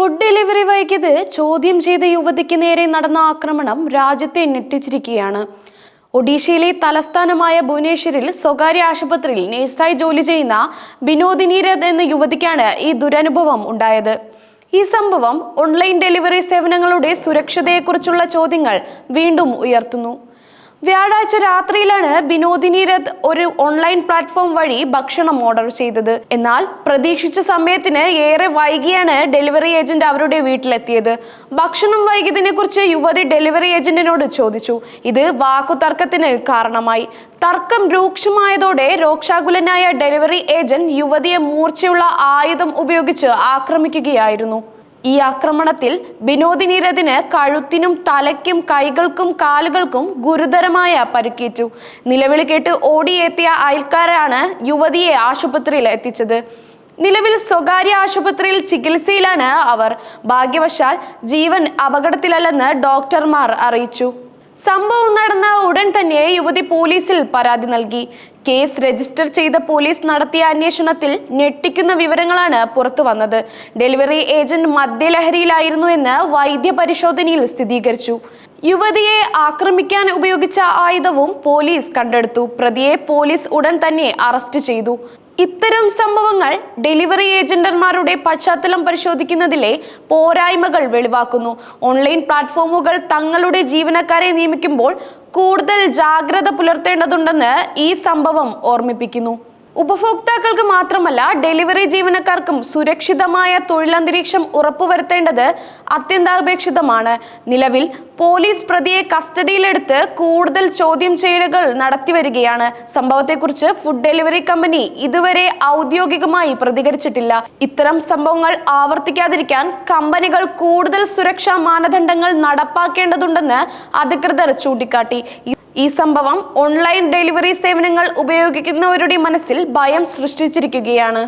Food delivery വൈകിയത് ചോദ്യം ചെയ്ത യുവതിക്ക് നേരെ നടന്ന ആക്രമണം രാജ്യത്തെ ഞെട്ടിച്ചിരിക്കുകയാണ്. ഒഡീഷയിലെ തലസ്ഥാനമായ ഭുവനേശ്വരിൽ സ്വകാര്യ ആശുപത്രിയിൽ നേഴ്സായി ജോലി ചെയ്യുന്ന ബിനോദിനി രഥ് എന്ന യുവതിക്കാണ് ഈ ദുരനുഭവം ഉണ്ടായത്. ഈ സംഭവം ഓൺലൈൻ ഡെലിവറി സേവനങ്ങളുടെ സുരക്ഷതയെക്കുറിച്ചുള്ള ചോദ്യങ്ങൾ വീണ്ടും ഉയർത്തുന്നു. വ്യാഴാഴ്ച രാത്രിയിലാണ് ബിനോദിനി രഥ് ഒരു ഓൺലൈൻ പ്ലാറ്റ്ഫോം വഴി ഭക്ഷണം ഓർഡർ ചെയ്തത്. എന്നാൽ പ്രതീക്ഷിച്ച സമയത്തിന് ഏറെ വൈകിയാണ് ഡെലിവറി ഏജന്റ് അവരുടെ വീട്ടിലെത്തിയത്. ഭക്ഷണം വൈകിയതിനെ കുറിച്ച് യുവതി ഡെലിവറി ഏജന്റിനോട് ചോദിച്ചു. ഇത് വാക്കുതർക്കത്തിന് കാരണമായി. തർക്കം രൂക്ഷമായതോടെ രോക്ഷാകുലനായ ഡെലിവറി ഏജന്റ് യുവതിയെ മൂർച്ചയുള്ള ആയുധം ഉപയോഗിച്ച് ആക്രമിക്കുകയായിരുന്നു. ഈ ആക്രമണത്തിൽ ബിനോദിനിരതിന് കഴുത്തിനും തലയ്ക്കും കൈകൾക്കും കാലുകൾക്കും ഗുരുതരമായ പരിക്കേറ്റു. നിലവിളി കേട്ട് ഓടിയെത്തിയ അയൽക്കാരാണ് യുവതിയെ ആശുപത്രിയിൽ എത്തിച്ചത്. നിലവിൽ സ്വകാര്യ ആശുപത്രിയിൽ ചികിത്സയിലാണ് അവർ. ഭാഗ്യവശാൽ ജീവൻ അപകടത്തിലല്ലെന്ന് ഡോക്ടർമാർ അറിയിച്ചു. സംഭവം നടന്ന ഉടൻ തന്നെ യുവതി പോലീസിൽ പരാതി നൽകി. കേസ് രജിസ്റ്റർ ചെയ്ത പോലീസ് നടത്തിയ അന്വേഷണത്തിൽ ഞെട്ടിക്കുന്ന വിവരങ്ങളാണ് പുറത്തു വന്നത്. ഡെലിവറി ഏജന്റ് മദ്യലഹരിയിലായിരുന്നു എന്ന് വൈദ്യ പരിശോധനയിൽ സ്ഥിരീകരിച്ചു. യുവതിയെ ആക്രമിക്കാൻ ഉപയോഗിച്ച ആയുധവും പോലീസ് കണ്ടെടുത്തു. പ്രതിയെ പോലീസ് ഉടൻ തന്നെ അറസ്റ്റ് ചെയ്തു. ഇത്തരം സംഭവങ്ങൾ ഡെലിവറി ഏജന്റന്മാരുടെ പശ്ചാത്തലം പരിശോധിക്കുന്നതിലെ പോരായ്മകൾ വെളിവാക്കുന്നു. ഓൺലൈൻ പ്ലാറ്റ്ഫോമുകൾ തങ്ങളുടെ ജീവനക്കാരെ നിയമിക്കുമ്പോൾ കൂടുതൽ ജാഗ്രത പുലർത്തേണ്ടതുണ്ടെന്ന് ഈ സംഭവം ഓർമ്മിപ്പിക്കുന്നു. ഉപഭോക്താക്കൾക്ക് മാത്രമല്ല ഡെലിവറി ജീവനക്കാർക്കും സുരക്ഷിതമായ തൊഴിലന്തരീക്ഷം ഉറപ്പുവരുത്തേണ്ടത് അത്യന്താപേക്ഷിതമാണ്. നിലവിൽ പോലീസ് പ്രതിയെ കസ്റ്റഡിയിലെടുത്ത് കൂടുതൽ ചോദ്യം ചെയ്യലുകൾ നടത്തിവരികയാണ്. സംഭവത്തെക്കുറിച്ച് ഫുഡ് ഡെലിവറി കമ്പനി ഇതുവരെ ഔദ്യോഗികമായി പ്രതികരിച്ചിട്ടില്ല. ഇത്തരം സംഭവങ്ങൾ ആവർത്തിക്കാതിരിക്കാൻ കമ്പനികൾ കൂടുതൽ സുരക്ഷാ മാനദണ്ഡങ്ങൾ നടപ്പാക്കേണ്ടതുണ്ടെന്ന് അധികൃതർ ചൂണ്ടിക്കാട്ടി. ഈ സംഭവം ഓൺലൈൻ ഡെലിവറി സേവനങ്ങൾ ഉപയോഗിക്കുന്നവരുടെ മനസ്സിൽ ഭയം സൃഷ്ടിച്ചിരിക്കുകയാണ്.